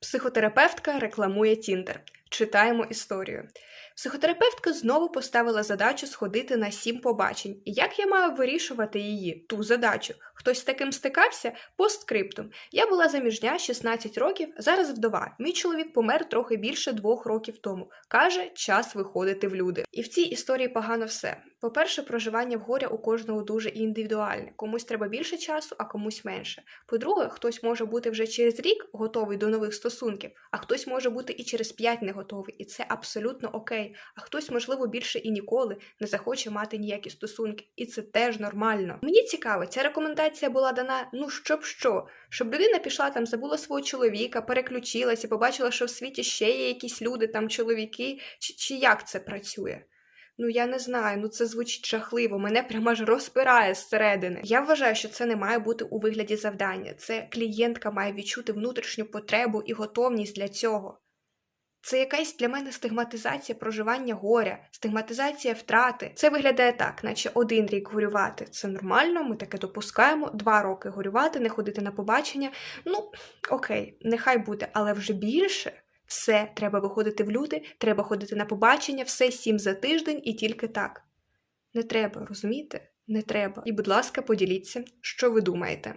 Психотерапевтка рекламує Тіндер. Читаємо історію. Психотерапевтка знову поставила задачу сходити на сім побачень. І як я маю вирішувати її, ту задачу? Хтось з таким стикався? Постскриптум. Я була заміжня 16 років, зараз вдова. Мій чоловік помер трохи більше двох років тому. Каже, час виходити в люди. І в цій історії погано все. По-перше, проживання в горя у кожного дуже індивідуальне. Комусь треба більше часу, а комусь менше. По-друге, хтось може бути вже через рік готовий до нових стосунків, а хтось може бути і через п'ять не і це абсолютно окей. А хтось, можливо, більше і ніколи не захоче мати ніякі стосунки, і це теж нормально. Мені цікаво, ця рекомендація була дана ну щоб що, щоб людина пішла там, забула свого чоловіка, переключилася, побачила, що в світі ще є якісь люди, там чоловіки, чи, чи як це працює. Ну я не знаю, ну це звучить жахливо, мене прямо аж розпирає зсередини. Я вважаю, що це не має бути у вигляді завдання. Це клієнтка має відчути внутрішню потребу і готовність для цього. Це якась для мене стигматизація проживання горя, стигматизація втрати. Це виглядає так, наче один рік горювати це нормально, ми таке допускаємо. Два роки горювати, не ходити на побачення. Ну окей, нехай буде, але вже більше. Все, треба виходити в люди, треба ходити на побачення, все сім за тиждень і тільки так. Не треба, розумієте? Не треба. І, будь ласка, поділіться, що ви думаєте.